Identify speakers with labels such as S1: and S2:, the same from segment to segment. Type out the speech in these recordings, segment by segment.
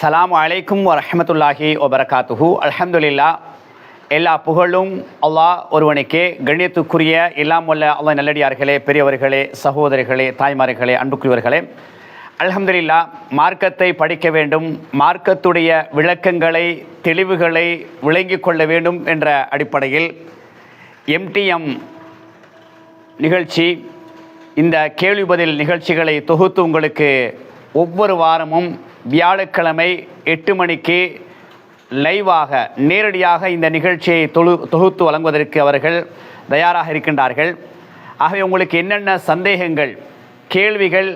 S1: அஸ்லாம் அலைக்கும் வரமத்துல்லாஹி வபரகாத்துஹு அலமதுல்லா எல்லா புகழும் அல்லாஹ் ஒருவனுக்கே கண்ணியத்துக்குரிய எல்லாம் வல்ல அல்லா நல்லடியார்களே பெரியவர்களே சகோதரிகளே தாய்மார்களே அன்புக்குரியவர்களே. அலமதுல்லா மார்க்கத்தை படிக்க வேண்டும் மார்க்கத்துடைய விளக்கங்களை தெளிவுகளை விளங்கிக் கொள்ள வேண்டும் என்ற அடிப்படையில் எம்டிஎம் நிகழ்ச்சி இந்த கேள்வி பதில் நிகழ்ச்சிகளை தொகுத்து உங்களுக்கு ஒவ்வொரு வாரமும் வியாழக்கிழமை எட்டு மணிக்கு லைவாக நேரடியாக இந்த நிகழ்ச்சியை தொழு தொகுத்து வழங்குவதற்கு அவர்கள் தயாராக இருக்கின்றார்கள். ஆகவே உங்களுக்கு என்னென்ன சந்தேகங்கள் கேள்விகள்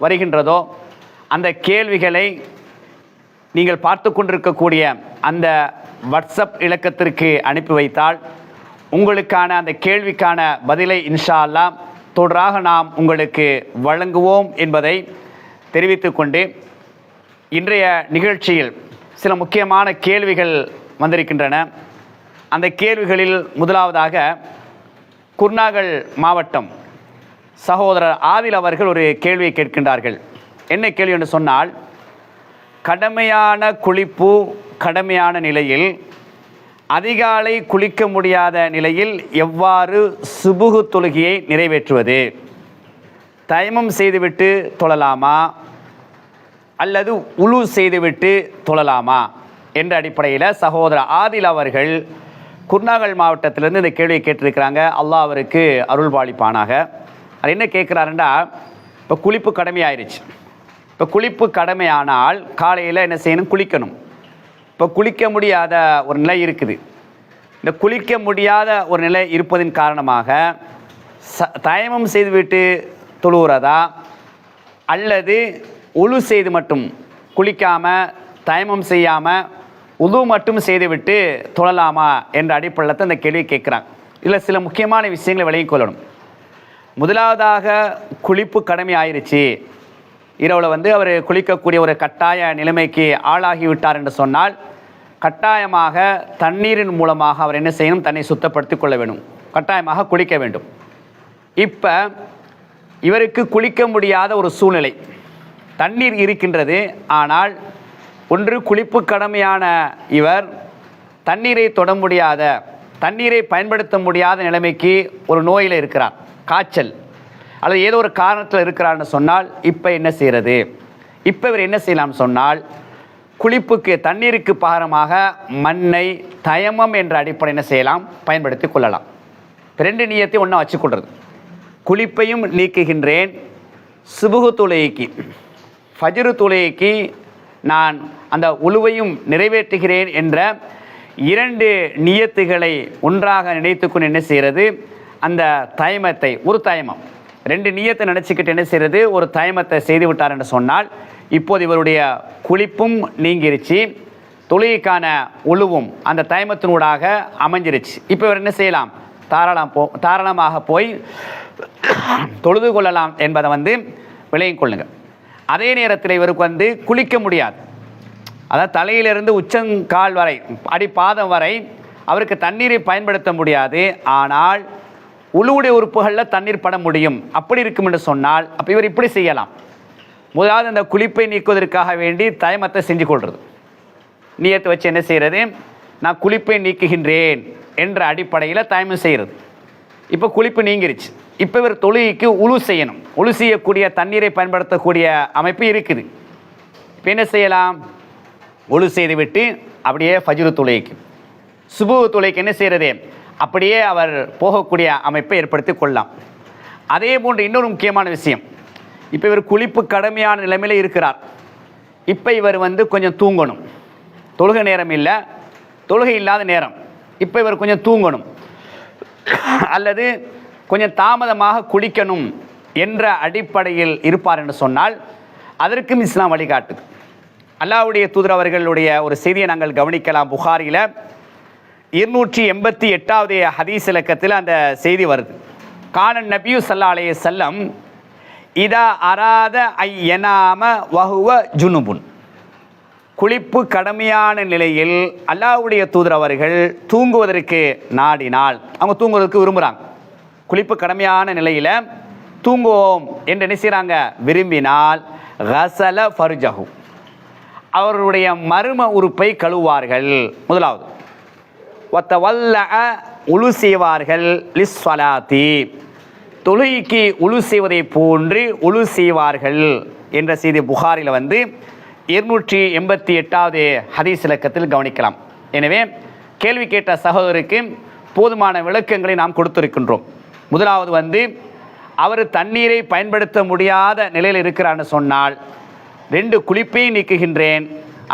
S1: வருகின்றதோ அந்த கேள்விகளை நீங்கள் பார்த்து கொண்டிருக்கக்கூடிய அந்த வாட்ஸ்அப் இலக்கத்திற்கு அனுப்பி வைத்தால் உங்களுக்கான அந்த கேள்விக்கான பதிலை இன்ஷா அல்லாஹ் தொடராக நாம் உங்களுக்கு வழங்குவோம் என்பதை தெரிவித்துக்கொண்டு இன்றைய நிகழ்ச்சியில் சில முக்கியமான கேள்விகள் வந்திருக்கின்றன. அந்த கேள்விகளில் முதலாவதாக குர்நாகல் மாவட்டம் சகோதரர் ஆதில் அவர்கள் ஒரு கேள்வியை கேட்கின்றார்கள். என்ன கேள்வி என்று சொன்னால் கடமையான குளிப்பு கடமையான நிலையில் அதிகாலை குளிக்க முடியாத நிலையில் எவ்வாறு சுபுகு தொழுகையை நிறைவேற்றுவது? தயமம் செய்துவிட்டு தொழலாமா? அல்லது உழு செய்துவிட்டு தொழலாமா? என்ற அடிப்படையில் சகோதரர் ஆதில் அவர்கள் குர்நாகல் மாவட்டத்திலேருந்து இந்த கேள்வியை கேட்டிருக்கிறாங்க. அல்லாஹ் அவருக்கு அருள் பாலிப்பானாக அது என்ன கேட்குறாருண்டா இப்போ குளிப்பு கடமையாயிருச்சு. இப்போ குளிப்பு கடமையானால் காலையில் என்ன செய்யணும்? குளிக்கணும். இப்போ குளிக்க முடியாத ஒரு நிலை இருக்குது. இந்த குளிக்க முடியாத ஒரு நிலை இருப்பதின் காரணமாக ச தயமம் செய்துவிட்டு தொழுகிறதா? அல்லது உழு செய்து மட்டும் குளிக்காமல் தயமம் செய்யாமல் உது மட்டும் செய்துவிட்டு தொழலாமா என்ற அடிப்படையில் தான் இந்த கேள்வி கேட்குறாங்க. இதில் சில முக்கியமான விஷயங்களை விலகி கொள்ளணும். முதலாவதாக குளிப்பு கடமை ஆயிருச்சு. இரவில் வந்து அவர் குளிக்கக்கூடிய ஒரு கட்டாய நிலைமைக்கு ஆளாகிவிட்டார் என்று சொன்னால் கட்டாயமாக தண்ணீரின் மூலமாக அவர் என்ன செய்யணும்? தன்னை சுத்தப்படுத்திக் கொள்ள வேண்டும். கட்டாயமாக குளிக்க வேண்டும். இப்போ இவருக்கு குளிக்க முடியாத ஒரு சூழ்நிலை. தண்ணீர் இருக்கின்றது. ஆனால் ஒன்று குளிப்பு கடமையான இவர் தண்ணீரை தொட முடியாத தண்ணீரை பயன்படுத்த முடியாத நிலைமைக்கு ஒரு நோயில் இருக்கிறார். காய்ச்சல். அல்லது ஏதோ ஒரு காரணத்தில் இருக்கிறார்னு சொன்னால் இப்போ என்ன செய்கிறது இப்போ இவர் என்ன செய்யலாம் சொன்னால் குளிப்புக்கு தண்ணீருக்கு பாரமாக மண்ணை தயமம் என்ற அடிப்படை என்ன செய்யலாம்? பயன்படுத்தி கொள்ளலாம். ரெண்டு நீயத்தையும் ஒன்றா வச்சு குளிப்பையும் நீக்குகின்றேன் சுபுகு துளைக்கு ஃபஜ்ரு துளைக்கு நான் அந்த உழுவையும் நிறைவேற்றுகிறேன் என்ற இரண்டு நியத்துகளை ஒன்றாக நினைத்துக்கொண்டு என்ன செய்கிறது? அந்த தயமத்தை ஒரு தயமம் ரெண்டு நியத்தை நினச்சிக்கிட்டு என்ன செய்கிறது? ஒரு தயமத்தை செய்து விட்டார் என்று சொன்னால் இப்போது இவருடைய குளிப்பும் நீங்கிருச்சு தொழுகைக்கான உழுவும் அந்த தயமத்தினூடாக அமைஞ்சிருச்சு. இப்போ இவர் என்ன செய்யலாம்? தாராளம் போ தாராளமாக போய் தொழுது கொள்ளலாம் என்பதை வந்து விளங்கிக் கொள்ளுங்கள். அதே நேரத்தில் இவருக்கு வந்து குளிக்க முடியாது. அதாவது தலையிலிருந்து உச்சங்கால் வரை அடி பாதம் வரை அவருக்கு தண்ணீரை பயன்படுத்த முடியாது. ஆனால் உழுவுடைய உறுப்புகளில் தண்ணீர் பட முடியும். அப்படி இருக்கும் என்று சொன்னால் அப்போ இவர் இப்படி செய்யலாம். முதலாவது அந்த குளிப்பை நீக்குவதற்காக வேண்டி தயமத்தை செஞ்சு கொள்வது நீயத்தை வச்சு என்ன செய்கிறது நான் குளிப்பை நீக்குகின்றேன் என்ற அடிப்படையில் தயமம் செய்கிறது இப்போ குளிப்பு நீங்கிருச்சு. இப்போ இவர் தொழுகைக்கு உழு செய்யணும். உழு செய்யக்கூடிய தண்ணீரை பயன்படுத்தக்கூடிய அமைப்பு இருக்குது. இப்போ என்ன செய்யலாம்? ஒழு செய்துவிட்டு அப்படியே ஃபஜ்ரு துளைக்கு சுபு துளைக்கு என்ன செய்கிறது அப்படியே அவர் போகக்கூடிய அமைப்பை ஏற்படுத்தி கொள்ளலாம். அதே போன்று இன்னொரு முக்கியமான விஷயம். இப்போ இவர் குளிப்பு கடமையான நிலைமையில் இருக்கிறார். இப்போ இவர் வந்து கொஞ்சம் தூங்கணும். தொழுகை நேரம் இல்லை. தொழுகை இல்லாத நேரம். இப்போ இவர் கொஞ்சம் தூங்கணும். அல்லது கொஞ்சம் தாமதமாக குளிக்கணும் என்ற அடிப்படையில் இருப்பார் என்று சொன்னால் அதற்கும் இஸ்லாம் வழிகாட்டுது. அல்லாவுடைய தூதர் அவர்களுடைய ஒரு செய்தியை நாங்கள் கவனிக்கலாம். புகாரில் இருநூற்றி எண்பத்தி எட்டாவது ஹதீஸ் இலக்கத்தில் அந்த செய்தி வருது. காணன் நபியு சல்லா அலைய செல்லம் இதா அராத ஐ எனாம வகுவ ஜுனுபுன். குளிப்பு கடமையான நிலையில் அல்லாஹ்வுடைய தூதர் அவர்கள் தூங்குவதற்கு நாடினால் அவங்க தூங்குவதற்கு விரும்புகிறாங்க குளிப்பு கடமையான நிலையில் தூங்குவோம் என்று என்ன செய்கிறாங்க விரும்பினால் ஹசல ஃபருஜகு அவர்களுடைய மர்ம உறுப்பை கழுவார்கள் முதலாவது ஒத்த வல்ல உழு செய்வார்கள் லிஸ்வலாத்தி தொழுகைக்கு உழு செய்வதை போன்று உழு செய்வார்கள் என்ற செய்தி புகாரில் வந்து இருநூற்றி எண்பத்தி எட்டாவது ஹதீஸ் இலக்கத்தில் கவனிக்கலாம். எனவே கேள்வி கேட்ட சகோதருக்கு போதுமான விளக்கங்களை நாம் கொடுத்திருக்கின்றோம். முதலாவது வந்து அவர் தண்ணீரை பயன்படுத்த முடியாத நிலையில் இருக்கிறான்னு சொன்னால் ரெண்டு குளிப்பையும் நீக்குகின்றேன்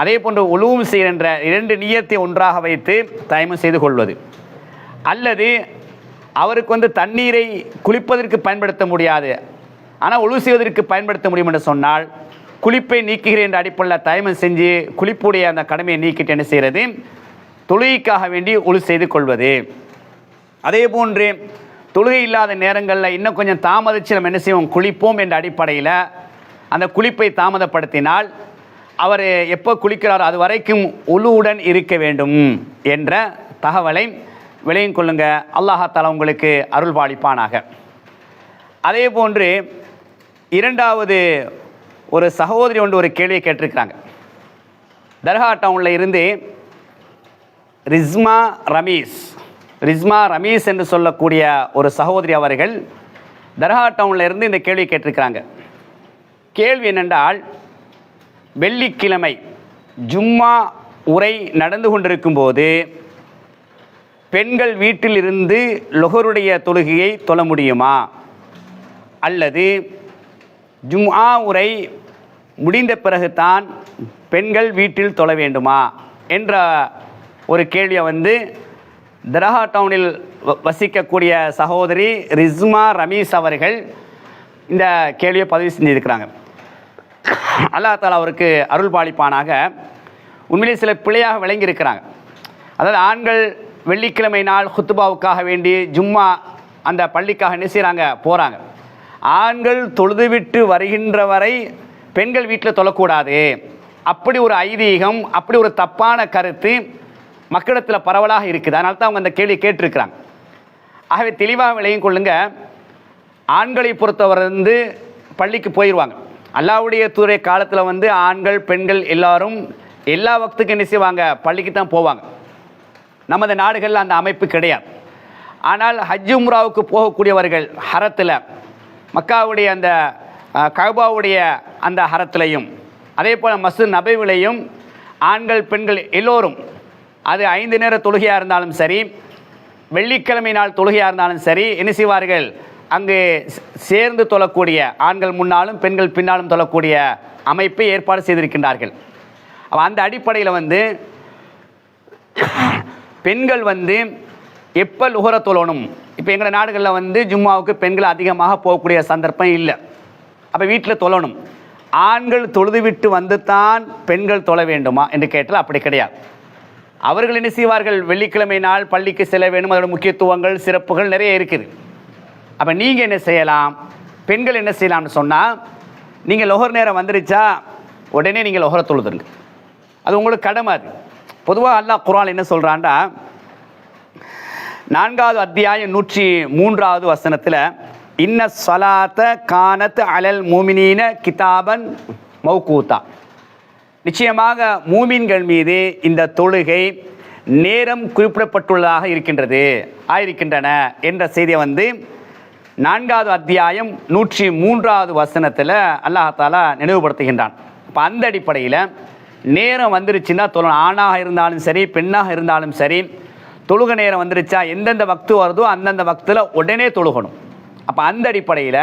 S1: அதே போன்று உழுவும் செய்கின்ற இரண்டு நீயத்தை ஒன்றாக வைத்து தயமம் செய்து கொள்வது. அல்லது அவருக்கு வந்து தண்ணீரை குளிப்பதற்கு பயன்படுத்த முடியாது ஆனால் உழு செய்வதற்கு பயன்படுத்த முடியும் என்று சொன்னால் குளிப்பை நீக்குகிறேன் என்ற அடிப்படையில் தயமம் செஞ்சு குளிப்புடைய அந்த கடமையை நீக்கிட்டு என்ன செய்கிறது? தொழுகைக்காக வேண்டி உழு செய்து கொள்வது. அதே போன்று தொழுகை இல்லாத நேரங்களில் இன்னும் கொஞ்சம் தாமதிச்சு நம்ம என்ன செய்வோம்? குளிப்போம் என்ற அடிப்படையில் அந்த குளிப்பை தாமதப்படுத்தினால் அவர் எப்போ குளிக்கிறாரோ அது வரைக்கும் உழுவுடன் இருக்க வேண்டும் என்ற தகவலை விளையும் கொள்ளுங்க. அல்லாஹால உங்களுக்கு அருள் பாலிப்பானாக. அதே போன்று இரண்டாவது ஒரு சகோதரி ஒன்று ஒரு கேள்வியை கேட்டிருக்கிறாங்க. தர்கா டவுனில் இருந்து ரிஸ்மா ரமீஸ் ரிஸ்மா ரமேஷ் என்று சொல்லக்கூடிய ஒரு சகோதரி அவர்கள் தர்கா டவுனில் இருந்து இந்த கேள்வி கேட்டிருக்கிறாங்க. கேள்வி என்னென்றால் வெள்ளிக்கிழமை ஜும்மா உரை நடந்து கொண்டிருக்கும்போது பெண்கள் வீட்டில் இருந்து லொகருடைய தொழுகையை தொழ முடியுமா? அல்லது ஜும்ஆ உரை முடிந்த பிறகுதான் பெண்கள் வீட்டில் தொழ வேண்டுமா? என்ற ஒரு கேள்வியை வந்து தரஹா டவுனில் வ- வசிக்கக்கூடிய சகோதரி ரிஸ்மா ரமீஸ் அவர்கள் இந்த கேள்வியை பதிவு செஞ்சுருக்கிறாங்க. அல்லாஹ் தாலா அவருக்கு அருள் பாலிப்பானாக உண்மையிலே சில பிழையாக விளங்கியிருக்கிறாங்க. அதாவது ஆண்கள் வெள்ளிக்கிழமை நாள் ஹுத்துபாவுக்காக வேண்டி ஜும்மா அந்த பள்ளிக்காக என்ன செய்கிறாங்க போகிறாங்க ஆண்கள் தொழுதுவிட்டு வருகின்ற வரை பெண்கள் வீட்டில் தொழக்கூடாது. அப்படி ஒரு ஐதீகம் அப்படி ஒரு தப்பான கருத்து மக்களிடத்தில் பரவலாக இருக்குது. அதனால தான் அவங்க அந்த கேள்வி கேட்டிருக்கிறாங்க. ஆகவே தெளிவாக விளையும் கொள்ளுங்க. ஆண்களை பொறுத்தவரை வந்து பள்ளிக்கு போயிடுவாங்க அல்லாவுடைய துறை காலத்தில் வந்து ஆண்கள் பெண்கள் எல்லாரும் எல்லா வக்துக்கும் என்ன செய்வாங்க? பள்ளிக்கு தான் போவாங்க. நமது நாடுகளில் அந்த அமைப்பு கிடையாது. ஆனால் ஹஜ் உம்ராவுக்கு போகக்கூடியவர்கள் ஹரத்தில் மக்காவுடைய அந்த கபாவுடைய அந்த ஹரத்திலையும் அதே போல் மசூத் நபைவிலையும் ஆண்கள் பெண்கள் எல்லோரும் அது ஐந்து நேர தொழுகையாக இருந்தாலும் சரி வெள்ளிக்கிழமை நாள் தொழுகையாக இருந்தாலும் சரி என்ன செய்வார்கள்? அங்கு சேர்ந்து தொழக்கூடிய ஆண்கள் முன்னாலும் பெண்கள் பின்னாலும் தொழக்கூடிய அமைப்பை ஏற்பாடு செய்திருக்கின்றார்கள். அந்த அடிப்படையில் வந்து பெண்கள் வந்து எப்போ லுகர தொழணும்? இப்போ எங்கள் நாடுகளில் வந்து ஜும்மாவுக்கு பெண்கள் அதிகமாக போகக்கூடிய சந்தர்ப்பம் இல்லை. அப்போ வீட்டில் தொழணும். ஆண்கள் தொழுது விட்டு வந்து தான் பெண்கள் தொழ வேண்டுமா? என்று கேட்டால் அப்படி கிடையாது. அவர்கள் என்ன செய்வார்கள்? வெள்ளிக்கிழமை நாள் பள்ளிக்கு செல்ல வேண்டும். அதோட முக்கியத்துவங்கள் சிறப்புகள் நிறைய இருக்குது. அப்போ நீங்கள் என்ன செய்யலாம்? பெண்கள் என்ன செய்யலாம்னு சொன்னால் நீங்கள் லொஹர் நேரம் வந்துருச்சா? உடனே நீங்கள் லொஹரை தொழுதுருங்க. அது உங்களுக்கு கடமை அது. பொதுவாக அல்லாஹ் குரால் என்ன சொல்கிறான்டா நான்காவது அத்தியாயம் நூற்றி மூன்றாவது வசனத்தில் இன்ன சலாத்த கானத்து அலல் மூமினின கிதாபன் மௌகூத்தா. நிச்சயமாக மூமின்கள் மீது இந்த தொழுகை நேரம் குறிப்பிடப்பட்டுள்ளதாக இருக்கின்றது ஆயிருக்கின்றன என்ற செய்தியை வந்து நான்காவது அத்தியாயம் நூற்றி மூன்றாவது வசனத்தில் அல்லாஹாலா நினைவுபடுத்துகின்றான். இப்போ அந்த அடிப்படையில் நேரம் வந்துருச்சுன்னா தொழணும் ஆணாக இருந்தாலும் சரி பெண்ணாக இருந்தாலும் சரி தொழுக நேரம் வந்துருச்சா எந்தெந்த பக்து வருதோ அந்தந்த பக்தில் உடனே தொழுகணும். அப்போ அந்த அடிப்படையில்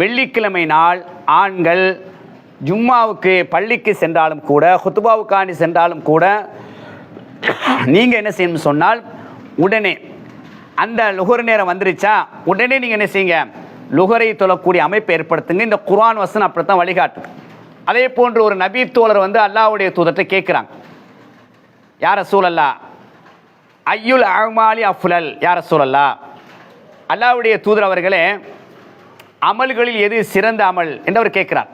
S1: வெள்ளிக்கிழமை நாள் ஆண்கள் ஜும்மாவுக்கு பள்ளிக்கு சென்றாலும் கூட ஹுத்துபாவுக்காண்டி சென்றாலும் கூட நீங்கள் என்ன செய்யணும்னு சொன்னால் உடனே அந்த லுகர் நேரம் வந்துருச்சா உடனே நீங்கள் என்ன செய்யுங்க லுகரை தொழக்கூடிய அமைப்பை ஏற்படுத்துங்க. இந்த குரான் வசன் அப்படி தான் வழிகாட்டுது. அதே போன்று ஒரு நபி தோழர் வந்து அல்லாவுடைய தூதத்தை கேட்குறாங்க. யார சூழல்லா ஐயுல் அமாலி அஃபுலல் யார சூழல்லா அல்லாவுடைய தூதர் அவர்களே அமல்களில் எது சிறந்த அமல்? என்று அவர் கேட்குறார்.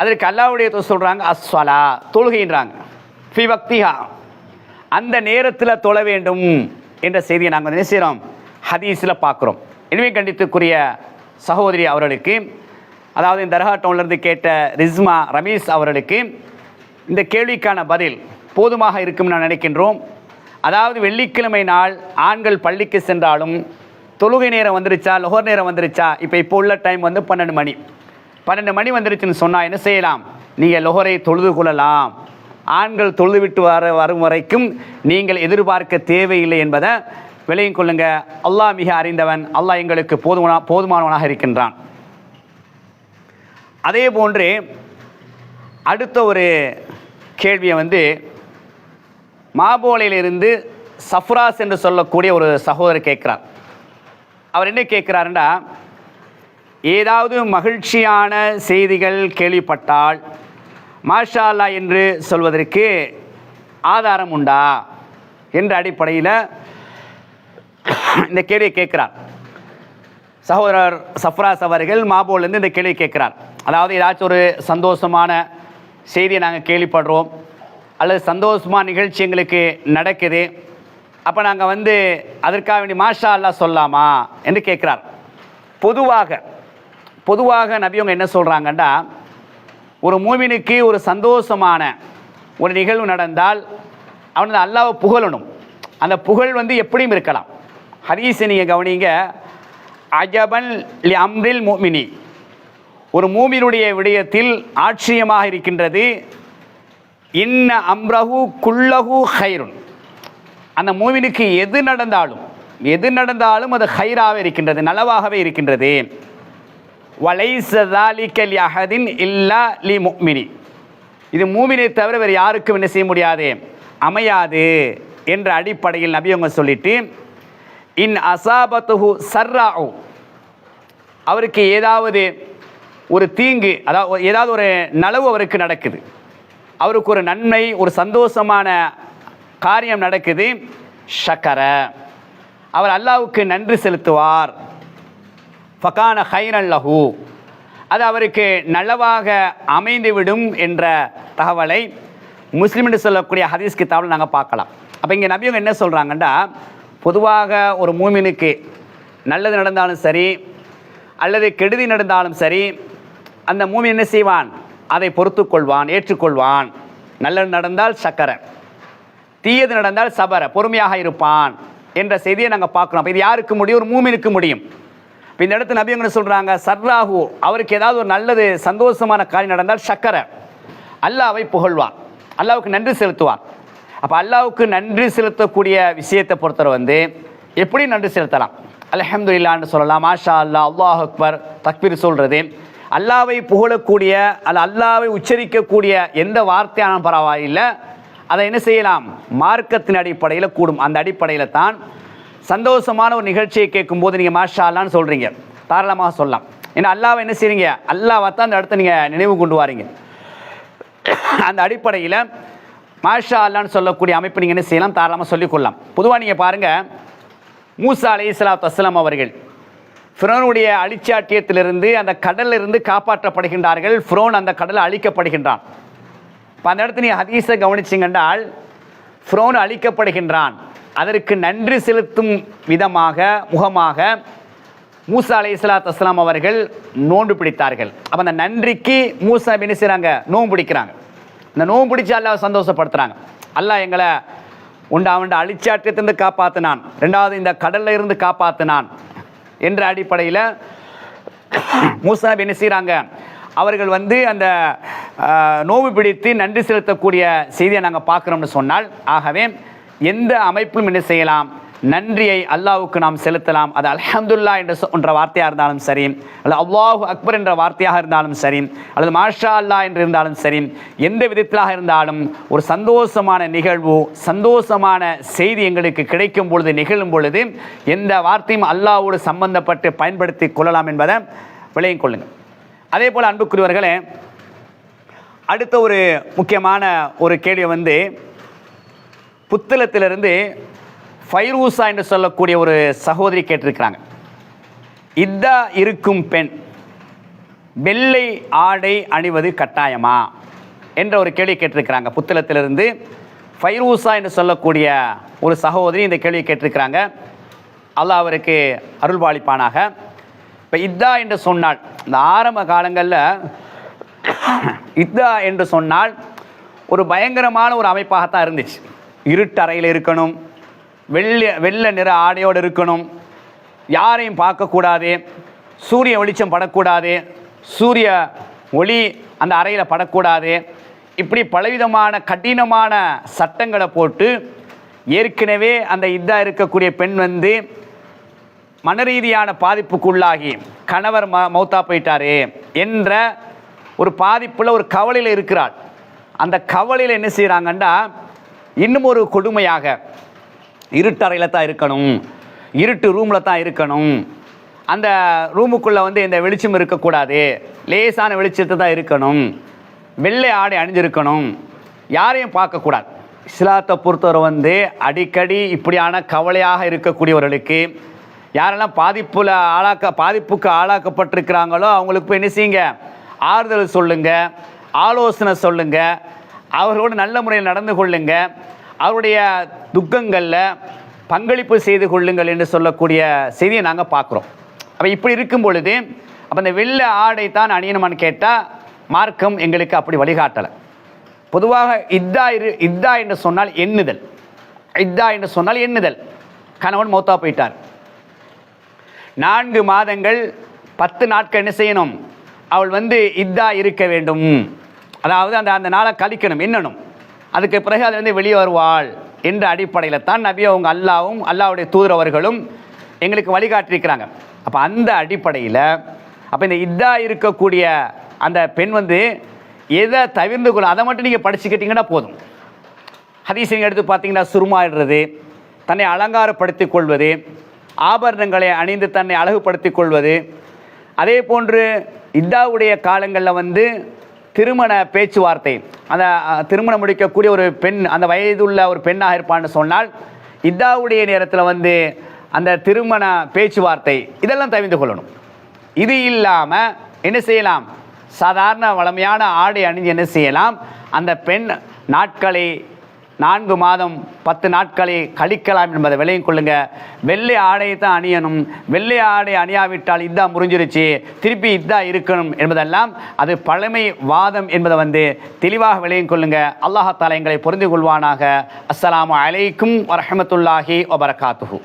S1: அதற்கு அல்லாவுடைய சொல்கிறாங்க அஸ்வலா தொழுகைன்றாங்க. ஃபி பக்திஹா அந்த நேரத்தில் தொழ வேண்டும் என்ற செய்தியை நாங்கள் என்ன செய்கிறோம் ஹதீஸில் பார்க்குறோம் எனவே கண்டித்துக்குரிய சகோதரி அவர்களுக்கு அதாவது இந்த தர்கா டவுன்லேருந்து கேட்ட ரிஸ்மா ரமேஷ் அவர்களுக்கு இந்த கேள்விக்கான பதில் போதுமாக இருக்கும் நான் நினைக்கின்றோம். அதாவது வெள்ளிக்கிழமை நாள் ஆண்கள் பள்ளிக்கு சென்றாலும் தொழுகை நேரம் வந்துருச்சா லொகர் நேரம் வந்துருச்சா? இப்போ இப்போ உள்ள டைம் வந்து பன்னெண்டு மணி. பன்னெண்டு மணி வந்துருச்சுன்னு சொன்னால் என்ன செய்யலாம்? நீங்கள் லொஹரை தொழுது கொள்ளலாம். ஆண்கள் தொழுது விட்டு வர வரும் வரைக்கும் நீங்கள் எதிர்பார்க்க தேவையில்லை என்பதை விளையும் கொள்ளுங்க. அல்லாஹ் மிக அறிந்தவன். அல்லாஹ் எங்களுக்கு போதுமான போதுமானவனாக இருக்கின்றான். அதே போன்று அடுத்த ஒரு கேள்வியை வந்து மாபோலையிலிருந்து சஃப்ராஸ் என்று சொல்லக்கூடிய ஒரு சகோதரர் கேட்குறார். அவர் என்ன கேட்குறாருன்னா ஏதாவது மகிழ்ச்சியான செய்திகள் கேள்விப்பட்டால் மாஷா அல்லாஹ் என்று சொல்வதற்கு ஆதாரம் உண்டா? என்ற அடிப்படையில் இந்த கேள்வியை கேட்குறார். சகோதரர் சஃப்ராஸ் அவர்கள் மாபோலேருந்து இந்த கேள்வியை கேட்குறார். அதாவது ஏதாச்சும் ஒரு சந்தோஷமான செய்தியை நாங்கள் கேள்விப்படுறோம் அல்லது சந்தோஷமான நிகழ்ச்சி எங்களுக்கு நடக்குது அப்போ நாங்கள் வந்து அதற்காக வேண்டி மாஷா அல்லாஹ் சொல்லாமா? என்று கேட்குறார். பொதுவாக பொதுவாக நபியவங்க என்ன சொல்கிறாங்கன்னா ஒரு மூமினுக்கு ஒரு சந்தோஷமான ஒரு நிகழ்வு நடந்தால் அவனது அல்லாவை புகழணும். அந்த புகழ் வந்து எப்படியும் இருக்கலாம். ஹதீஸை நீங்கள் கவனிங்க. அஜபன் லி அம்ரில் மூமினி. ஒரு மூமினுடைய விடயத்தில் ஆட்சியமாக இருக்கின்றது. இன்ன அம்ரஹு குல்லஹு ஹைருன். அந்த மூவினுக்கு எது நடந்தாலும் எது நடந்தாலும் அது ஹைராகவே இருக்கின்றது நலவாகவே இருக்கின்றது. வலைசதாலிக்கல் யஹதின் இல்லா லி முக்மினி. இது மூமினை தவிர வேறு யாருக்கும் என்ன செய்ய முடியாது? அமையாது என்ற அடிப்படையில் நபி அவங்க சொல்லிட்டு இன் அசாபத்துஹு சர்ராவு அவருக்கு ஏதாவது ஒரு தீங்கு அதாவது ஏதாவது ஒரு நலவு அவருக்கு நடக்குது. அவருக்கு ஒரு நன்மை ஒரு சந்தோஷமான காரியம் நடக்குது. ஷக்கர. அவர் அல்லாவுக்கு நன்றி செலுத்துவார். ஃபகான ஹைரன் லஹு. அது அவருக்கு நல்லவாக அமைந்துவிடும் என்ற தகவலை முஸ்லீம் என்று சொல்லக்கூடிய ஹதீஸ் கித்தாவில் நாங்கள் பார்க்கலாம். அப்போ இங்கே நபியவங்க என்ன சொல்கிறாங்கன்னா பொதுவாக ஒரு மூமினுக்கு நல்லது நடந்தாலும் சரி அல்லது கெடுதி நடந்தாலும் சரி அந்த மூமி என்ன செய்வான்? அதை பொறுத்து கொள்வான் ஏற்றுக்கொள்வான். நல்லது நடந்தால் சக்கரை தீயது நடந்தால் சபர பொறுமையாக இருப்பான் என்ற செய்தியை நாங்கள் பார்க்கணும் அப்போ இது யாருக்கு முடியும்? ஒரு மூமினுக்கு முடியும். இப்போ இந்த இடத்துல நபி என்ன சொல்கிறாங்க சர்ராஹு அவருக்கு ஏதாவது ஒரு நல்லது சந்தோஷமான காரியம் நடந்தால் சக்கரை அல்லாவை புகழ்வார் அல்லாவுக்கு நன்றி செலுத்துவார் அப்போ அல்லாவுக்கு நன்றி செலுத்தக்கூடிய விஷயத்தை பொறுத்தவரை வந்து எப்படி நன்றி செலுத்தலாம். அல்ஹம்துலில்லான்னு சொல்லலாம். மாஷா அல்லா அல்லாஹ் அக்பர் தக்பீர் சொல்கிறது அல்லாவை புகழக்கூடிய அல்ல அல்லாவை உச்சரிக்கக்கூடிய எந்த வார்த்தையான பரவாயில்லை. அதை என்ன செய்யலாம்? மார்க்கத்தின் அடிப்படையில் கூடும். அந்த அடிப்படையில் தான் சந்தோஷமான ஒரு நிகழ்ச்சியை கேட்கும்போது நீங்கள் மாஷா அல்லான்னு சொல்கிறீங்க தாராளமாக சொல்லலாம். ஏன்னா அல்லாவை என்ன செய்கிறீங்க அல்லாவை தான் அந்த இடத்த நீங்கள் நினைவு கொண்டு வரீங்க. அந்த அடிப்படையில் மாஷா அல்லான்னு சொல்லக்கூடிய அமைப்பு நீங்கள் என்ன செய்யலாம்? தாராளமாக சொல்லிக்கொள்ளலாம் பொதுவாக நீங்கள் பாருங்கள் மூசா அலி இஸ்லாத் அஸ்லாம் அவர்கள் ஃப்ரோனுடைய அழிச்சாட்டியத்திலிருந்து அந்த கடலில் இருந்து காப்பாற்றப்படுகின்றார்கள். ஃப்ரோன் அந்த கடலில் அழிக்கப்படுகின்றான். இப்போ அந்த இடத்துல நீ ஹதீஸை கவனிச்சிங்கன்றால் ஃப்ரோன் அழிக்கப்படுகின்றான். அதற்கு நன்றி செலுத்தும் விதமாக முகமாக மூசா அலை இஸ்லாத் அஸ்லாம் அவர்கள் நோன்பு பிடித்தார்கள். அப்போ அந்த நன்றிக்கு மூசா என்ன செய்கிறாங்க நோன்பு பிடிக்கிறாங்க. இந்த நோன்பு பிடிச்சி அல்லாஹ் சந்தோஷப்படுத்துகிறாங்க அல்லாஹ் எங்களை உண்டா உண்ட அழிச்சாட்டியத்திலிருந்து காப்பாற்றினான் ரெண்டாவது இந்த கடலில் இருந்து காப்பாற்றினான் என்ற அடிப்படையில் மூசா என்ன செய்கிறாங்க அவர்கள் வந்து அந்த நோவு பிடித்து நன்றி செலுத்தக்கூடிய செய்தியை நாங்கள் பார்க்குறோம்னு சொன்னால் ஆகவே எந்த அமைப்பிலும் என்ன செய்யலாம்? நன்றியை அல்லாவுக்கு நாம் செலுத்தலாம். அது அலஹம்துல்லா என்ற என்ற வார்த்தையாக இருந்தாலும் சரி அல்லது அல்லாஹு அக்பர் என்ற வார்த்தையாக இருந்தாலும் சரி அல்லது மாஷா அல்லாஹ் என்று இருந்தாலும் சரி எந்த விதத்திலாக இருந்தாலும் ஒரு சந்தோஷமான நிகழ்வு சந்தோஷமான செய்தி எங்களுக்கு கிடைக்கும் பொழுது நிகழும் பொழுது எந்த வார்த்தையும் அல்லாவோடு சம்பந்தப்பட்டு பயன்படுத்தி கொள்ளலாம் என்பதை விளையும் கொள்ளுங்கள். அதே போல் அன்புக்குரியவர்களே அடுத்த ஒரு முக்கியமான ஒரு கேள்வி வந்து புத்தளத்திலிருந்து ஃபைரூசா என்று சொல்லக்கூடிய ஒரு சகோதரி கேட்டிருக்கிறாங்க. இதா இருக்கும் பெண் வெள்ளை ஆடை அணிவது கட்டாயமா? என்ற ஒரு கேள்வி கேட்டிருக்கிறாங்க. புத்தளத்திலிருந்து ஃபைரூசா என்று சொல்லக்கூடிய ஒரு சகோதரி இந்த கேள்வியை கேட்டிருக்கிறாங்க. அல்லாஹ் அவருக்கு அருள்பாளிப்பானாக இப்போ இதா என்று சொன்னால் இந்த ஆரம்ப காலங்களில் இதா என்று சொன்னால் ஒரு பயங்கரமான ஒரு அமைப்பாகத்தான் இருந்துச்சு. இருட்டறையில் இருக்கணும். வெள்ளை வெள்ளை நிற ஆடையோடு இருக்கணும். யாரையும் பார்க்கக்கூடாது. சூரிய வெளிச்சம் படக்கூடாது. சூரிய ஒளி அந்த அறையில் படக்கூடாது. இப்படி பலவிதமான கடினமான சட்டங்களை போட்டு ஏற்கனவே அந்த இதாக இருக்கக்கூடிய பெண் வந்து மனரீதியான பாதிப்புக்குள்ளாகி கணவர் ம மௌத்தா போயிட்டாரு என்ற ஒரு பாதிப்பில் ஒரு கவலையில் இருக்கிறாள். அந்த கவலையில் என்ன செய்கிறாங்கன்னா இன்னும் ஒரு கொடுமையாக. இருட்டறையில் தான் இருக்கணும். இருட்டு ரூமில் தான் இருக்கணும். அந்த ரூமுக்குள்ளே வந்து எந்த வெளிச்சம் இருக்கக்கூடாது. லேசான வெளிச்சத்தை தான் இருக்கணும். வெள்ளை ஆடை அணிஞ்சிருக்கணும். யாரையும் பார்க்கக்கூடாது. இஸ்லாத்தை பொறுத்தவரை வந்து அடிக்கடி இப்படியான கவலையாக இருக்கக்கூடியவர்களுக்கு யாரெல்லாம் பாதிப்பில் ஆளாக்க பாதிப்புக்கு ஆளாக்கப்பட்டிருக்கிறாங்களோ அவங்களுக்கு போய் என்ன செய்யுங்க? ஆறுதல் சொல்லுங்கள் ஆலோசனை சொல்லுங்கள் அவர்களோடு நல்ல முறையில் நடந்து கொள்ளுங்க. அவருடைய துக்கங்களில் பங்களிப்பு செய்து கொள்ளுங்கள் என்று சொல்லக்கூடிய செய்தியை நாங்கள் பார்க்குறோம். அப்போ இப்படி இருக்கும் பொழுது அப்போ இந்த வெள்ளை ஆடை தான் அணியணுமான்னு கேட்டால் மார்க்கம் எங்களுக்கு அப்படி வழிகாட்டலை. பொதுவாக இத்தா இரு இத்தா என்று சொன்னால் எண்ணுதல். இத்தா என்று சொன்னால் எண்ணுதல். கணவன் மௌத்தா போயிட்டார். நான்கு மாதங்கள் பத்து நாட்கள் என்ன செய்யணும்? அவள் வந்து இத்தா இருக்க வேண்டும். அதாவது அந்த அந்த நாளை கழிக்கணும் எண்ணணும் அதுக்கு பிறகு அதிலிருந்து வெளியே வருவாள் என்ற அடிப்படையில் தான் நபி அவங்க அல்லாவும் அல்லாவுடைய தூதரவர்களும் எங்களுக்கு வழிகாட்டியிருக்கிறாங்க. அப்போ அந்த அடிப்படையில் அப்போ இந்த இத்தா இருக்கக்கூடிய அந்த பெண் வந்து எதை தவிர்ந்து கொள்ளும் அதை மட்டும் நீங்கள் படிச்சுக்கிட்டீங்கன்னா போதும். ஹதீஸ் நீங்கள் எடுத்து பார்த்தீங்கன்னா சுருமாயிடுறது தன்னை அலங்காரப்படுத்திக் கொள்வது ஆபரணங்களை அணிந்து தன்னை அழகுபடுத்திக் கொள்வது அதே போன்று இத்தாவுடைய காலங்களில் வந்து திருமண பேச்சுவார்த்தை. அந்த திருமணம் முடிக்கக்கூடிய ஒரு பெண் அந்த வயதுள்ள ஒரு பெண்ணாக இருப்பான்னு சொன்னால் இதாவுடைய நேரத்தில் வந்து அந்த திருமண பேச்சுவார்த்தை இதெல்லாம் தவிர்த்து கொள்ளணும். இது இல்லாமல் என்ன செய்யலாம்? சாதாரண வளமையான ஆடை அணிஞ்சு என்ன செய்யலாம்? அந்த பெண் நாட்களை நான்கு மாதம் பத்து நாட்களை கழிக்கலாம் என்பதை விலையும் கொள்ளுங்க. வெள்ளை ஆடையை தான் அணியணும். வெள்ளை ஆடை அணியாவிட்டால் இதான் முறிஞ்சிருச்சு. திருப்பி இதான் இருக்கணும் என்பதெல்லாம் அது பழமை வாதம் என்பதை வந்து தெளிவாக விலையும் கொள்ளுங்க. அல்லாஹாலா எங்களை பொருந்து கொள்வானாக. அஸ்லாம் அலைக்கும் வரஹமத்துல்லாஹி வபரகாத்துஹு.